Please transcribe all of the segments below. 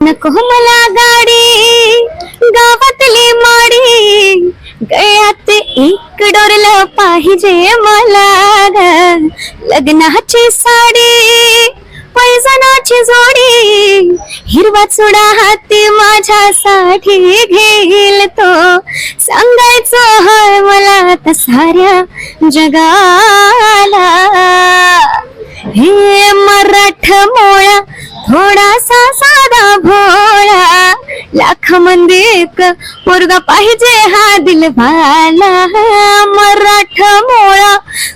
नको मला गाडी गावातली माडी. गळ्यात एक डोरलं पाहिजे मला लग्नाची साडी पैजनाची जोडी. हिरवा चुडा हाती माझ्यासाठी घेईल तो. सांगायचं हाय मला आता साऱ्या जगाला. हे मराठ मोळा थोडासा साधा भोळा लाख एक पोरगा पाहिजे हा दिलवाला. मराठ मोळा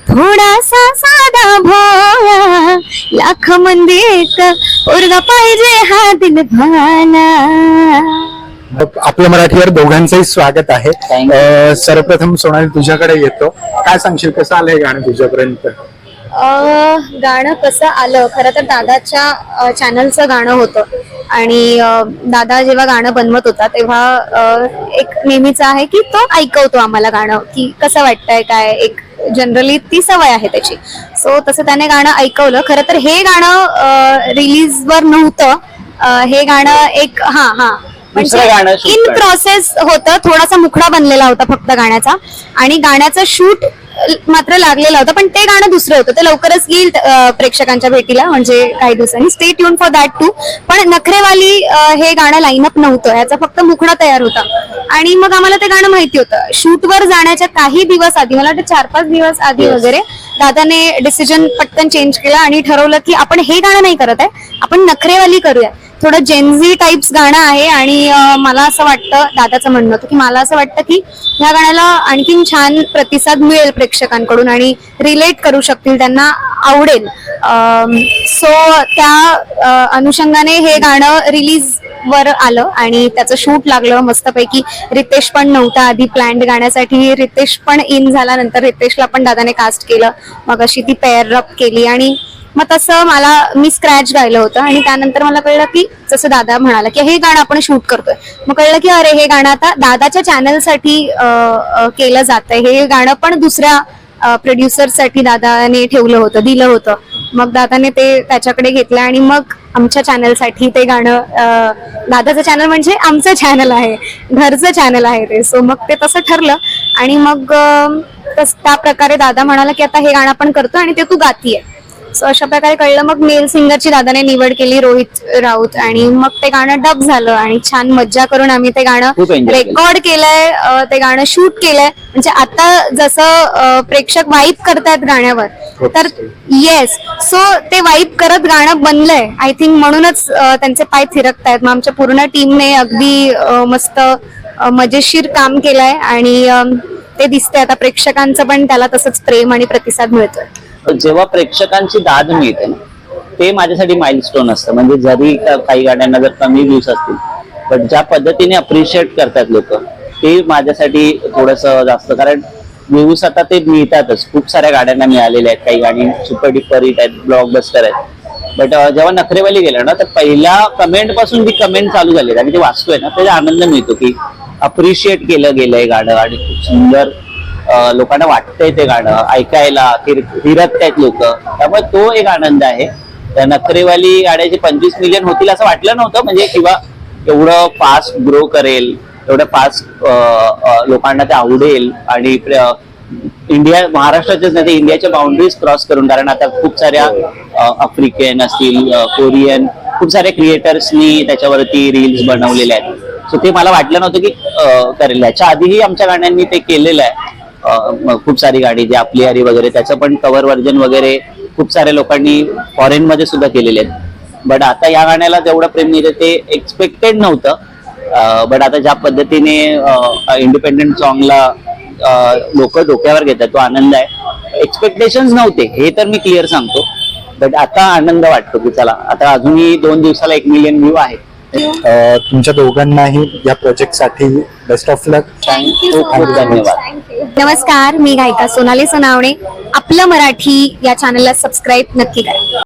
थोडासा साधा भोळा लाख एक पोरगा पाहिजे हा दिलवाला. आपल्या मराठीवर दोघांचंही स्वागत आहे. सर्वप्रथम सोनाली तुझ्याकडे येतो. काय सांगशील? कसं आलंय गाणं तुझ्यापर्यंत? गाणं कसं आलं? खरं तर दादाच्या चॅनलचं गाणं होतं. आणि दादा जेव्हा गाणं बनवत होता तेव्हा एक नेहमीचं आहे की तो ऐकवतो आम्हाला गाणं की कसं वाटतंय काय? एक जनरली ती सवय आहे त्याची. सो तसं त्याने गाणं ऐकवलं. खरं तर हे गाणं रिलीजवर नव्हतं. हे गाणं एक हा हा. दुसरं गाणं shoot इन करायचं. प्रोसेस होतं थोडासा मुखडा बनलेला होता फक्त गाण्याचा. आणि गाण्याचं शूट मात्र लागलेलं होतं पण ते गाणं दुसरं होतं. ते लवकरच येईल अं, प्रेक्षकांच्या भेटीला म्हणजे काही दिवसांनी. Stay tune for that too पण नखरेवाली अं, हे गाणं लाईनअप नव्हतं. ह्याचा फक्त मुखडा तयार होता. आणि मग आम्हाला ते गाणं माहिती होतं. शूटवर जाण्याच्या काही दिवस आधी मला वाटतं चार पाच दिवस आधी Yes. वगैरे दादाने डिसिजन पटकन चेंज केला आणि ठरवलं की आपण हे गाणं नाही करत आहे. आपण नखरेवाली करूया. थोडं जेन्झी टाईप्स गाणं आहे आणि मला असं वाटतं दादाचं म्हणणं होतं की मला असं वाटतं की ह्या गाण्याला आणखीन छान प्रतिसाद मिळेल प्रेक्षकांकडून आणि रिलेट करू शकतील त्यांना आवडेल. सो त्या अनुषंगाने हे गाणं रिलीज वर आलं आणि त्याचं शूट लागलं मस्तपैकी. रितेश पण नव्हता आधी प्लॅन्ड गाण्यासाठी. रितेश पण इन झाला नंतर रितेशला पण दादाने कास्ट केलं. मग अशी ती पेअर अप केली आणि मग तसं मला मी स्क्रॅच गायलं होतं आणि त्यानंतर मला कळलं की जसं दादा म्हणाला की हे गाणं आपण शूट करतोय. मग कळलं की अरे हे गाणं आता दादाच्या चॅनलसाठी केलं जातंय. हे गाणं पण दुसऱ्या प्रोड्युसरसाठी दादाने ठेवलं होतं दिलं होतं. मग दादाने ते त्याच्याकडे घेतलं आणि मग आमच्या चॅनलसाठी ते गाणं दादाचं चॅनल म्हणजे आमचं चॅनल आहे. घरचं चॅनल आहे ते. सो मग ते तसं ठरलं. आणि मग तस- त्या प्रकारे दादा म्हणाला की आता हे गाणं आपण करतो आणि ते तू गातीये. सो अशा प्रकारे कळलं. मग मेल सिंगरची दादाने निवड केली रोहित राऊत आणि मग ते गाणं डब झालं आणि छान मज्जा करून आम्ही ते गाणं खूप enjoy केलं. रेकॉर्ड केलंय. अं, ते गाणं शूट केलंय. म्हणजे आता जसं अं, प्रेक्षक वाईप करतायत गाण्यावर तर येस सो ते वाईप करत गाणं बनलंय. आय थिंक म्हणूनच अं, त्यांचे पाय थिरकतायत. मग आमच्या पूर्ण टीमने अगदी अं, मस्त अं, मजेशीर काम केलंय. आणि अं, ते दिसतंय. आता प्रेक्षकांचं पण त्याला तसंच प्रेम आणि प्रतिसाद मिळतोय. जेव्हा प्रेक्षकांची दाद मिळते ना ते माझ्यासाठी माइलस्टोन असतं. म्हणजे जरी काही गाड्यांना जर कमी व्ह्यूज असतील पण ज्या पद्धतीने अप्रिशिएट करतात लोक ते माझ्यासाठी थोडस जास्त. कारण व्ह्यूज आता ते मिळतातच. खूप साऱ्या गाड्यांना मिळालेल्या आहेत. काही गाणी सुपर डिपर हिट आहेत ब्लॉकबस्टर आहेत. बट जेव्हा नखरेवाली गेलं ना तर पहिल्या कमेंटपासून जी कमेंट चालू झाली आणि ते वाचतोय ना त्याचा आनंद मिळतो की अप्रिशिएट केलं गेलंय गाणं आणि खूप सुंदर लोकांना वाटतंय ते गाणं ऐकायला फिरत आहेत लोक. त्यामुळे तो एक आनंद आहे. तर नखरेवाली गाण्याचे पंचवीस मिलियन होतील असं वाटलं नव्हतं. म्हणजे किंवा एवढं फास्ट ग्रो करेल एवढं फास्ट लोकांना ते आवडेल. आणि इंडिया महाराष्ट्राच्याच नाही तर इंडियाच्या बाउंड्रीज क्रॉस करून कारण आता खूप साऱ्या आफ्रिकन असतील कोरियन खूप साऱ्या क्रिएटर्सनी त्याच्यावरती रील्स बनवलेल्या आहेत. सो ते मला वाटलं नव्हतं की करेल. याच्या आधीही आमच्या गाण्यांनी ते केलेलं आहे. खूप सारी गाडी जे आपली हरी वगैरे त्याचं पण कव्हर व्हर्जन वगैरे खूप साऱ्या लोकांनी फॉरेन मध्ये सुद्धा केलेले आहेत. बट आता या गाण्याला जेवढं प्रेम मिळतं ते एक्सपेक्टेड नव्हतं. बट आता ज्या पद्धतीने इंडिपेंडेंट सॉंगला लोक डोक्यावर घेतात तो आनंद आहे. एक्सपेक्टेशन नव्हते हे तर मी क्लिअर सांगतो. बट आता आनंद वाटतो की चला आता अजूनही दोन दिवसाला एक मिलियन व्ह्यू आहे. तुमच्या दोघांनाही या प्रोजेक्टसाठी बेस्ट ऑफ लक थँक्यू खूप खूप धन्यवाद. नमस्कार मी गायिका सोनाली सोनावणे आपलं मराठी या चॅनलला सबस्क्राईब नक्की करा.